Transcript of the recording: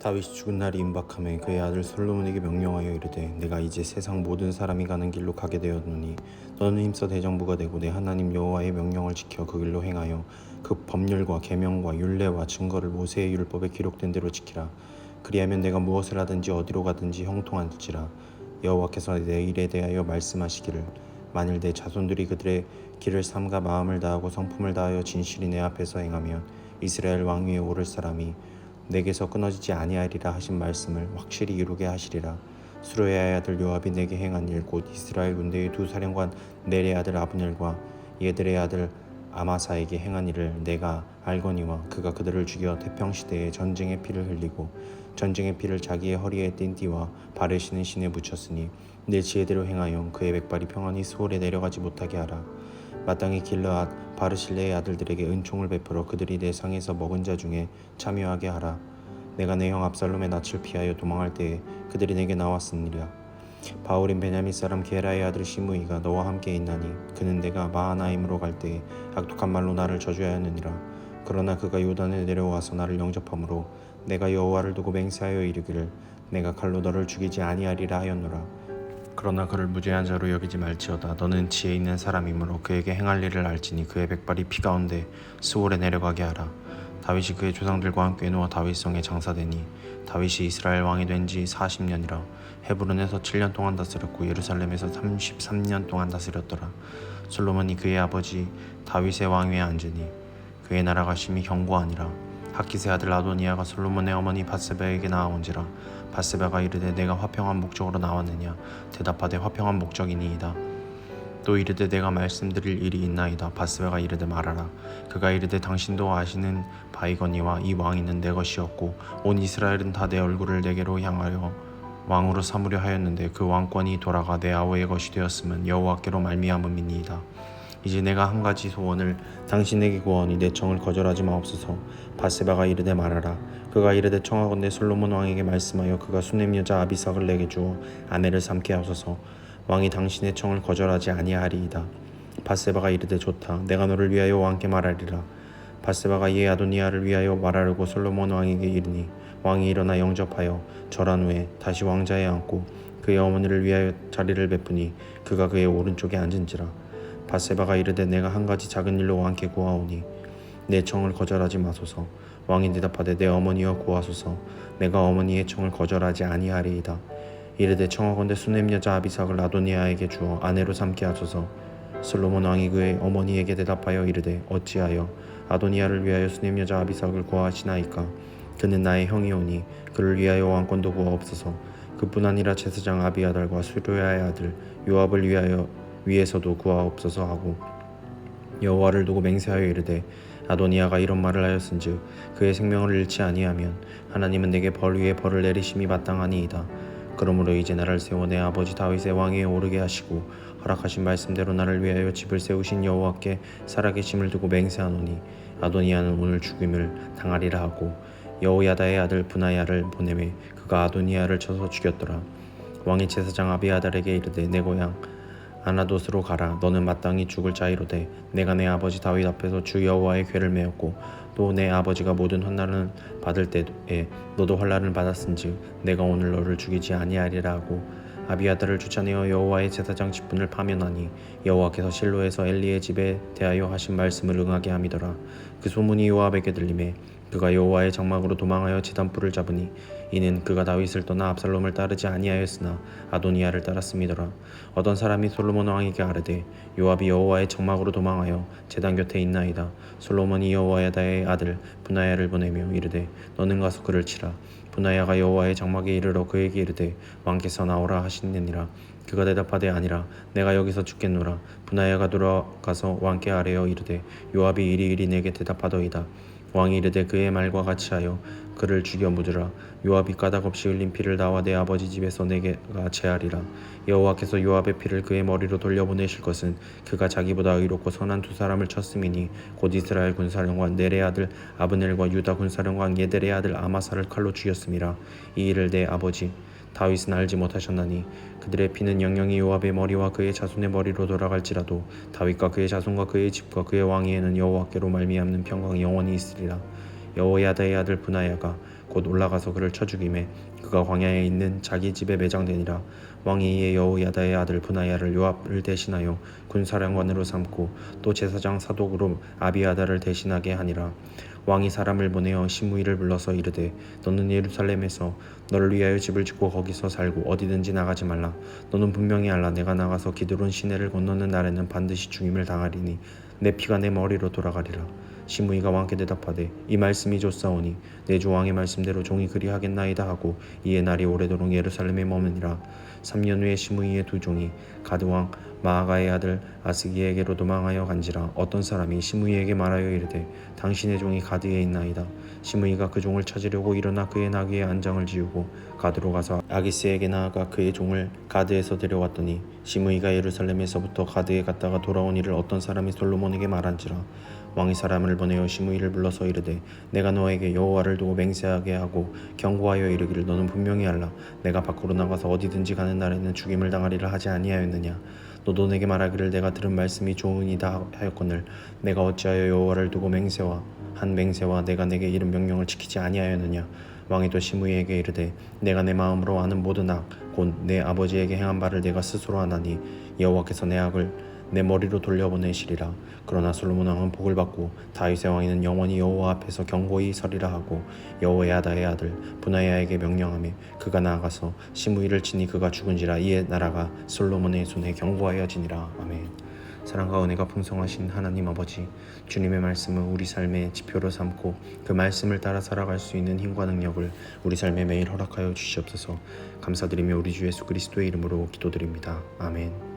다윗이 죽은 날이 임박함에 그의 아들 솔로몬에게 명령하여 이르되 내가 이제 세상 모든 사람이 가는 길로 가게 되었노니 너는 힘써 대정부가 되고 내 하나님 여호와의 명령을 지켜 그 길로 행하여 그 법률과 계명과 율례와 증거를 모세의 율법에 기록된 대로 지키라. 그리하면 내가 무엇을 하든지 어디로 가든지 형통할지라. 여호와께서 내 일에 대하여 말씀하시기를 만일 내 자손들이 그들의 길을 삼가 마음을 다하고 성품을 다하여 진실이 내 앞에서 행하면 이스라엘 왕 위에 오를 사람이 내게서 끊어지지 아니하리라 하신 말씀을 확실히 이루게 하시리라. 수로의 아들 요압이 내게 행한 일 곧 이스라엘 군대의 두 사령관 넬의 아들 아브넬과 예들의 아들 아마사에게 행한 일을 내가 알거니와 그가 그들을 죽여 태평 시대에 전쟁의 피를 흘리고 전쟁의 피를 자기의 허리에 띈 띠와 신은 신에 붙였으니 내 지혜대로 행하여 그의 백발이 평안히 수월에 내려가지 못하게 하라 마땅히 길르앗 바르실레의 아들들에게 은총을 베풀어 그들이 내 상에서 먹은 자 중에 참여하게 하라. 내가 내 형 압살롬의 낯을 피하여 도망할 때에 그들이 내게 나왔으니라. 바울인 베냐민 사람 게라의 아들 시므이가 너와 함께 있나니 그는 내가 마하나임으로 갈 때에 악독한 말로 나를 저주하였느니라. 그러나 그가 요단에 내려와서 나를 영접함으로 내가 여호와를 두고 맹세하여 이르기를 내가 칼로 너를 죽이지 아니하리라 하였노라 그러나 그를 무죄한 자로 여기지 말지어다. 너는 지혜 있는 사람이므로 그에게 행할 일을 알지니 그의 백발이 피 가운데 스올에 내려가게 하라. 다윗이 그의 조상들과 함께 누워 다윗성에 장사되니 다윗이 이스라엘 왕이 된 지 40년이라 헤브론에서 7년 동안 다스렸고 예루살렘에서 33년 동안 다스렸더라. 솔로몬이 그의 아버지 다윗의 왕위에 앉으니 그의 나라가 심히 견고하니라. 하키세 아들 아도니아가 솔로몬의 어머니 바세바에게 나아온지라 바세바가 이르되 내가 화평한 목적으로 나왔느냐? 대답하되 화평한 목적이니이다. 또 이르되 내가 말씀드릴 일이 있나이다. 바스바가 이르되 말하라. 그가 이르되 당신도 아시는 바이거니와 이 왕이는 내 것이었고 온 이스라엘은 다 내 얼굴을 내게로 향하여 왕으로 삼으려 하였는데 그 왕권이 돌아가 내 아우의 것이 되었으면 여호와께로 말미암음이니이다 이제 내가 한 가지 소원을 당신에게 구하니 내 청을 거절하지 마옵소서. 바세바가 이르되 말하라. 그가 이르되 청하건대 솔로몬 왕에게 말씀하여 그가 수냄 여자 아비삭을 내게 주어 아내를 삼게 하소서. 왕이 당신의 청을 거절하지 아니하리이다. 바세바가 이르되 좋다. 내가 너를 위하여 왕께 말하리라. 바세바가 이에 아도니아를 위하여 말하려고 솔로몬 왕에게 이르니 왕이 일어나 영접하여 절한 후에 다시 왕자에 앉고 그의 어머니를 위하여 자리를 베푸니 그가 그의 오른쪽에 앉은지라 바세바가 이르되 내가 한 가지 작은 일로 왕께 구하오니 내 청을 거절하지 마소서. 왕이 대답하되 내 어머니여 구하소서. 내가 어머니의 청을 거절하지 아니하리이다. 이르되 청하건대 수냄 여자 아비삭을 아도니아에게 주어 아내로 삼게 하소서. 솔로몬 왕이 그의 어머니에게 대답하여 이르되 어찌하여 아도니아를 위하여 수냄 여자 아비삭을 구하시나이까? 그는 나의 형이오니 그를 위하여 왕권도 구하옵소서. 그뿐 아니라 제사장 아비아달과 수르야의 아들 요압을 위하여 위에서도 구하옵소서 하고 여호와를 두고 맹세하여 이르되 아도니아가 이런 말을 하였은즉 그의 생명을 잃지 아니하면 하나님은 내게 벌 위에 벌을 내리심이 마땅하니이다. 그러므로 이제 나를 세워 내 아버지 다윗의 왕위에 오르게 하시고 허락하신 말씀대로 나를 위하여 집을 세우신 여호와께 살아계심을 두고 맹세하노니 아도니아는 오늘 죽임을 당하리라 하고 여호야다의 아들 분하야를 보내매 그가 아도니아를 쳐서 죽였더라. 왕이 제사장 아비아달에게 이르되 내 고향 아나돗으로 가라. 너는 마땅히 죽을 자이로되 내가 내 아버지 다윗 앞에서 주 여호와의 궤를 메었고 또 내 아버지가 모든 환난을 받을 때에 너도 환난을 받았은즉 내가 오늘 너를 죽이지 아니하리라 하고 아비아달을 쫓아내어 여호와의 제사장 직분을 파면하니 여호와께서 실로에서 엘리의 집에 대하여 하신 말씀을 응하게 함이더라. 그 소문이 요압에게 들림에 그가 여호와의 장막으로 도망하여 지단불을 잡으니 이는 그가 다윗을 떠나 압살롬을 따르지 아니하였으나 아도니아를 따랐음이더라. 어떤 사람이 솔로몬 왕에게 아뢰되 요압이 여호와의 장막으로 도망하여 제단 곁에 있나이다. 솔로몬이 여호와야다의 아들 분하야를 보내며 이르되 너는 가서 그를 치라. 분하야가 여호와의 장막에 이르러 그에게 이르되 왕께서 나오라 하시느니라. 그가 대답하되 아니라 내가 여기서 죽겠노라. 분하야가 돌아가서 왕께 아뢰어 이르되 요압이 이리 이리 내게 대답하더이다 왕이 이르되 그의 말과 같이 하여 그를 죽여 묻으라. 요압이 까닭 없이 흘린 피를 나와 내 아버지 집에서 내게가 제하리라. 여호와께서 요압의 피를 그의 머리로 돌려보내실 것은 그가 자기보다 의롭고 선한 두 사람을 쳤음이니 곧 이스라엘 군사령관 넬의 아들 아브넬과 유다 군사령관 예델의 아들 아마사를 칼로 죽였음이라. 이 일을 내 아버지 다윗은 알지 못하셨나니 그들의 피는 영영이 요압의 머리와 그의 자손의 머리로 돌아갈지라도 다윗과 그의 자손과 그의 집과 그의 왕위에는 여호와께로 말미암는 평강이 영원히 있으리라 여호야다의 아들 분하야가 곧 올라가서 그를 쳐 죽임에 그가 광야에 있는 자기 집에 매장되니라. 왕이 이에 여호야다의 아들 분하야를 요압을 대신하여 군사령관으로 삼고 또 제사장 사독으로 아비아다를 대신하게 하니라. 왕이 사람을 보내어 시므이를 불러서 이르되 너는 예루살렘에서 너를 위하여 집을 짓고 거기서 살고 어디든지 나가지 말라. 너는 분명히 알라. 내가 나가서 기드론 시내를 건너는 날에는 반드시 죽임을 당하리니 내 피가 내 머리로 돌아가리라 시므이가 왕께 대답하되 이 말씀이 좋사오니 내 주 왕의 말씀대로 종이 그리하겠나이다 하고 이에 날이 오래도록 예루살렘에 머무니라. 3년 후에 시므이의 두 종이 가드 왕 마아가의 아들 아스기에게로 도망하여 간지라. 어떤 사람이 시므이에게 말하여 이르되 당신의 종이 가드에 있나이다. 시므이가 그 종을 찾으려고 일어나 그의 나귀의 안장을 지우고 가드로 가서 아기스에게 나아가 그의 종을 가드에서 데려왔더니 시므이가 예루살렘에서부터 가드에 갔다가 돌아온 일을 어떤 사람이 솔로몬에게 말한지라 왕이 사람을 보내어 시므이를 불러서 이르되 내가 너에게 여호와를 두고 맹세하게 하고 경고하여 이르기를 너는 분명히 알라. 내가 밖으로 나가서 어디든지 가는 날에는 죽임을 당하리라 하지 아니하였느냐? 너도 내게 말하기를 내가 들은 말씀이 좋으니다 하였거늘 내가 어찌하여 여호와를 두고 맹세와 한 맹세와 내가 내게 이른 명령을 지키지 아니하였느냐? 왕이 또 시므이에게 이르되 내가 내 마음으로 아는 모든 악 곧 내 아버지에게 행한 바를 내가 스스로 하나니 여호와께서 내 악을 내 머리로 돌려보내시리라. 그러나 솔로몬 왕은 복을 받고 다윗의 왕이는 영원히 여호와 앞에서 경고히 서리라 하고 여호야다의 아들 분하야에게 명령하며 그가 나아가서 시므이를 치니 그가 죽은지라 이에 나라가 솔로몬의 손에 경고하여지니라. 아멘. 사랑과 은혜가 풍성하신 하나님 아버지 주님의 말씀을 우리 삶의 지표로 삼고 그 말씀을 따라 살아갈 수 있는 힘과 능력을 우리 삶에 매일 허락하여 주시옵소서. 감사드리며 우리 주 예수 그리스도의 이름으로 기도드립니다. 아멘